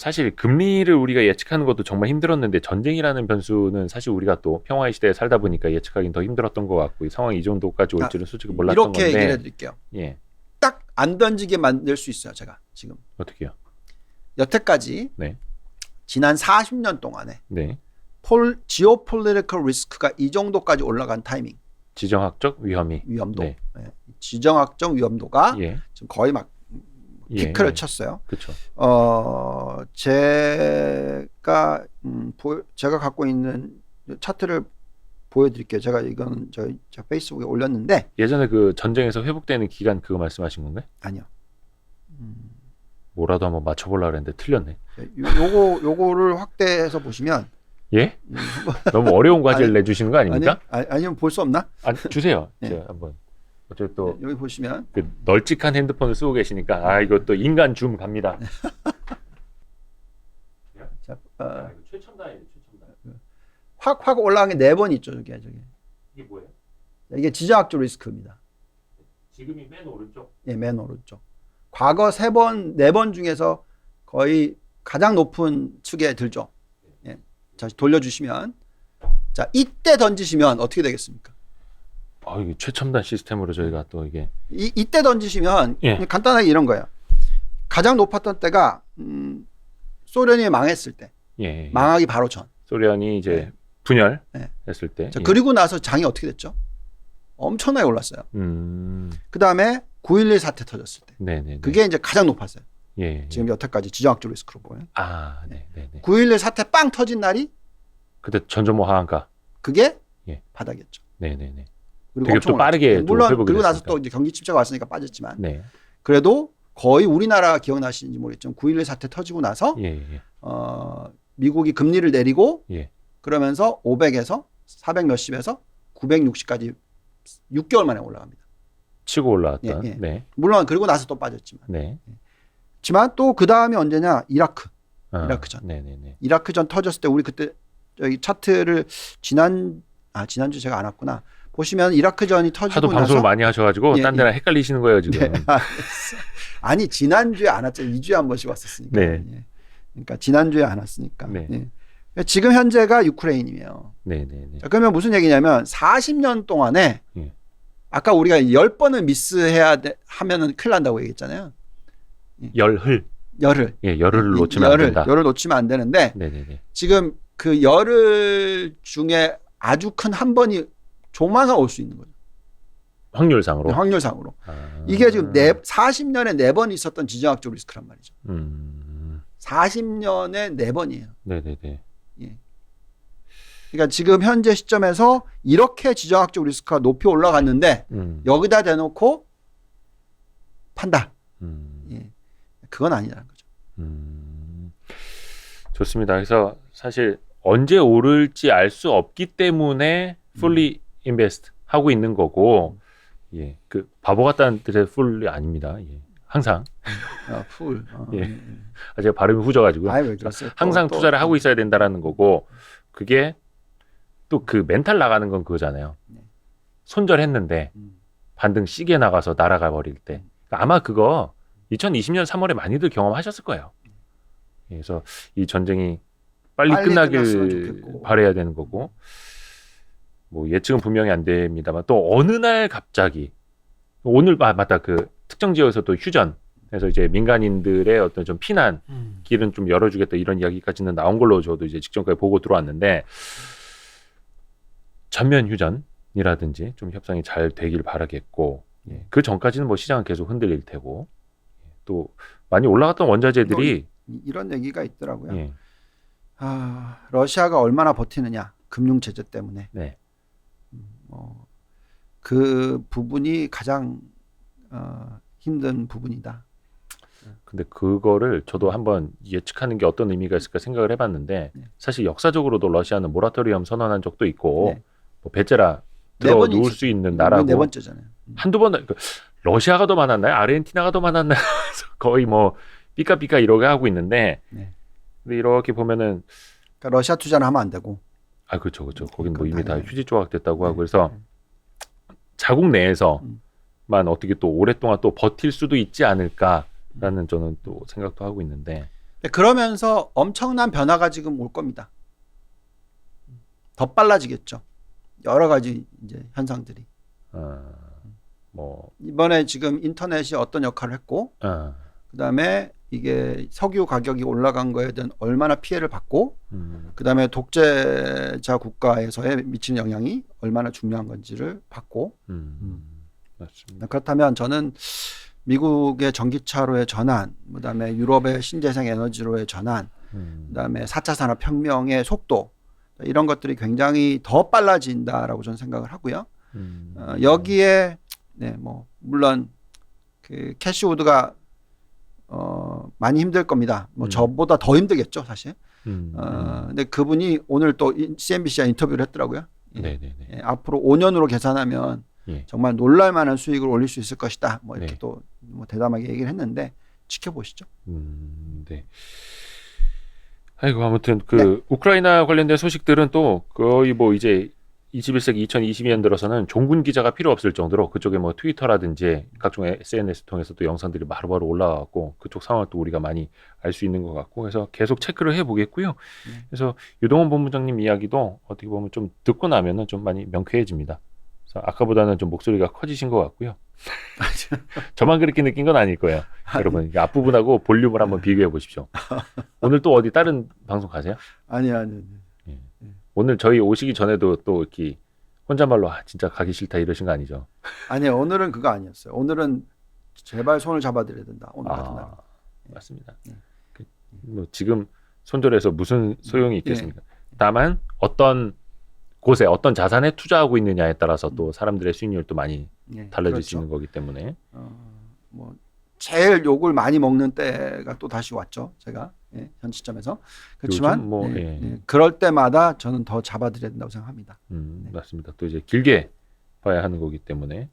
사실 금리를 우리가 예측하는 것도 정말 힘들었는데 전쟁이라는 변수는 사실 우리가 또 평화의 시대에 살다 보니까 예측하기는 더 힘들었던 것 같고 이 상황이 이 정도까지 올 아, 줄은 솔직히 몰랐던 이렇게 건데 얘기를 해드릴게요. 예 딱 안 던지게 만들 수 있어요. 제가 지금 어떻게요? 여태까지 네. 지난 40년 동안에 네 폴 지오폴리티컬 리스크가 이 정도까지 올라간 타이밍 지정학적 위험이 위험도 네. 예, 지정학적 위험도가 예 지금 거의 막 예, 피크를 예. 쳤어요. 그렇죠. 어 제가 음, 보, 제가 갖고 있는 차트를 보여드릴게요. 제가 이건 저 페이스북에 올렸는데 예전에 그 전쟁에서 회복되는 기간 그거 말씀하신 건가요? 아니요. 음, 뭐라도 한번 맞춰보려 그랬는데 틀렸네. 요- 요거 요거를 확대해서 보시면 예? 음, 너무 어려운 과제를 아니, 내주시는 거 아닙니까? 아니, 아니, 아니면 볼 수 없나? 아니, 주세요. 네. 제가 한번. 어차피 또 네, 여기 보시면 그 널찍한 핸드폰을 쓰고 계시니까 아 이거 또 인간 줌 갑니다. 자, 어, 최첨단이에요, 최첨단. 확확 올라간 게 네 번 있죠, 저게 저게. 이게 뭐예요? 이게 지정학적 리스크입니다. 지금이 맨 오른쪽. 예, 맨 오른쪽. 과거 세 번, 네 번 중에서 거의 가장 높은 축에 들죠. 예. 자, 돌려주시면. 자, 이때 던지시면 어떻게 되겠습니까? 아 이게 최첨단 시스템으로 저희가 또 이게 이, 이때 던지시면 예. 간단하게 이런 거예요. 가장 높았던 때가, 음, 소련이 망했을 때. 예, 예. 망하기 바로 전. 소련이 이제 네. 분열 네. 했을 때. 자, 예. 그리고 나서 장이 어떻게 됐죠? 엄청나게 올랐어요. 음, 그 다음에 9.11 사태 터졌을 때. 네네. 그게 이제 가장 높았어요. 예, 예. 지금 여태까지 지정학적 리스크로 보면. 아, 네, 네, 네. 9.11 사태 빵 터진 날이 그때 전조모 하한가. 그게 예. 바닥이었죠. 네, 네, 네. 그리고 되게 또 빠르게 물론 그리고 나서 됐으니까. 또 이제 경기 침체가 왔으니까 빠졌지만 네. 그래도 거의 우리나라 기억나시는지 모르겠지만 9.11 사태 터지고 나서 예, 예. 어, 미국이 금리를 내리고 예. 그러면서 500에서 400 몇십에서 960까지 6개월 만에 올라갑니다. 치고 올라왔던. 예, 예. 네. 물론 그리고 나서 또 빠졌지만. 네. 지만 또 그 다음이 언제냐 이라크. 아, 이라크전. 네, 네, 네. 이라크전 터졌을 때 우리 그때 저기 차트를 지난 아 지난주 제가 안 왔구나. 보시면 이라크전이 터지고 하도 나서 방송을 많이 하셔가지고 예, 딴 데랑 헷갈리시는 거예요 지금. 네. 아니 지난 주에 안 왔죠. 2 주에 한 번씩 왔었으니까. 네. 예. 그러니까 지난 주에 안 왔으니까. 네. 예. 지금 현재가 유크레인이에요. 네, 네, 네. 자, 그러면 무슨 얘기냐면 40년 동안에 예. 아까 우리가 10번을 미스해야 돼, 하면은 큰일 난다고 얘기했잖아요. 열흘. 열을. 예, 열흘을 이- 놓치면 열을, 안 된다. 열을 놓치면 안 되는데 네, 네, 네. 지금 그 열흘 중에 아주 큰 한 번이 조만간 올수 있는 거죠. 확률상으로. 확률상으로. 아. 이게 지금 네, 40년에 네 번 있었던 지정학적 리스크란 말이죠. 음. 40년에 네 번이에요. 네, 네, 네. 그러니까 지금 현재 시점에서 이렇게 지정학적 리스크가 높이 올라갔는데 음. 여기다 대놓고 판다. 음. 예. 그건 아니라는 거죠. 음. 좋습니다. 그래서 사실 언제 오를지 알 수 없기 때문에 invest 하고 있는 거고 예. 그 바보 같다는 뜻의 fully 아닙니다. 예. 항상 아, 풀. 어, 예. 예. 아, 제가 발음이 후져 가지고 아이 왜 그랬어요? 또, 항상 또, 투자를 하고 있어야 된다라는 거고 그게 또 그 멘탈 나가는 건 그거잖아요. 네. 손절했는데 음. 반등 시계 나가서 날아가 버릴 때 그러니까 아마 그거 2020년 3월에 많이들 경험하셨을 거예요. 예, 그래서 이 전쟁이 빨리, 빨리 끝나길. 바래야 되는 거고 뭐 예측은 분명히 안 됩니다만 또 어느 날 갑자기 오늘 아 맞다 그 특정 지역에서 또 휴전 그래서 이제 민간인들의 어떤 좀 피난 음. 길은 좀 열어주겠다 이런 이야기까지는 나온 걸로 저도 이제 직전까지 보고 들어왔는데 전면 휴전이라든지 좀 협상이 잘 되길 바라겠고 예, 그 전까지는 뭐 시장은 계속 흔들릴 테고 예, 또 많이 올라갔던 원자재들이 이- 이런 얘기가 있더라고요. 예, 아, 러시아가 얼마나 버티느냐 금융 제재 때문에 네, 뭐, 그 부분이 가장 어, 힘든 부분이다. 근데 그거를 저도 한번 예측하는 게 어떤 의미가 있을까 생각을 해봤는데 네. 사실 역사적으로도 러시아는 모라토리엄 선언한 적도 있고 네. 뭐네 들어 번이 놓을 있- 수 있는 나라고 네 번째잖아요. 음. 한두 번 그, 러시아가 더 많았나요? 아르헨티나가 더 많았나요? 거의 뭐 삐까삐까 이러게 하고 있는데 네. 근데 이렇게 보면은 그러니까 러시아 투자는 하면 안 되고. 아 그렇죠 그렇죠 거긴 뭐 이미 다 당연히. 휴지 조각 됐다고 하고 네. 그래서 네. 자국 내에서만 음. 어떻게 또 오랫동안 또 버틸 수도 있지 않을까라는 저는 또 생각도 하고 있는데 네, 그러면서 엄청난 변화가 지금 올 겁니다. 더 빨라지겠죠. 여러 가지 이제 현상들이. 어, 뭐, 이번에 지금 인터넷이 어떤 역할을 했고, 어, 그다음에 이게 석유 가격이 올라간 거에 대한 얼마나 피해를 받고, 음, 그다음에 독재자 국가에서의 미치는 영향이 얼마나 중요한 건지를 봤고, 음, 맞습니다. 그렇다면 저는 미국의 전기차로의 전환, 그다음에 유럽의 신재생 에너지로의 전환, 음, 그다음에 4차 산업 혁명의 속도 이런 것들이 굉장히 더 빨라진다라고 저는 생각을 하고요. 음, 어, 여기에 네, 뭐 물론 그 캐시우드가 어, 많이 힘들 겁니다. 뭐 음. 저보다 더 힘들겠죠, 사실. 음, 어, 근데 그분이 오늘 또 CNBC와 인터뷰를 했더라고요. 예. 네네 네. 예, 앞으로 5년으로 계산하면 예. 정말 놀랄만한 수익을 올릴 수 있을 것이다. 뭐 이렇게 네. 또뭐 대담하게 얘기를 했는데 지켜보시죠. 음, 네. 아이고 아무튼 그 네. 우크라이나 관련된 소식들은 또 거의 뭐 이제 21세기 2022년 들어서는 종군 기자가 필요 없을 정도로 그쪽에 뭐 트위터라든지 각종 SNS 통해서 또 영상들이 바로바로 올라와갖고 그쪽 상황을 또 우리가 많이 알 수 있는 것 같고 그래서 계속 체크를 해보겠고요. 네. 그래서 유동원 본부장님 이야기도 어떻게 보면 좀 듣고 나면은 좀 많이 명쾌해집니다. 그래서 아까보다는 좀 목소리가 커지신 것 같고요. 저만 그렇게 느낀 건 아닐 거예요. 여러분 앞부분하고 볼륨을 한번 비교해 보십시오. 오늘 또 어디 다른 방송 가세요? 아니 아니. 오늘 저희 오시기 전에도 또 이렇게 혼잣말로 아, 진짜 가기 싫다 이러신 거 아니죠? 아니 오늘은 그거 아니었어요. 오늘은 제발 손을 잡아드려야 된다. 오늘 같은 날. 아, 맞습니다. 네. 그, 뭐 지금 손절해서 무슨 소용이 있겠습니까? 다만 어떤 곳에 어떤 자산에 투자하고 있느냐에 따라서 또 사람들의 수익률도 많이 예, 달라질 그렇죠. 수 있는 거기 때문에 어, 뭐 제일 욕을 많이 먹는 때가 또 다시 왔죠. 제가 예, 현 시점에서 그렇지만 뭐, 예, 예. 예, 그럴 때마다 저는 더 잡아드려야 된다고 생각합니다. 음, 네. 맞습니다. 또 이제 길게 봐야 하는 거기 때문에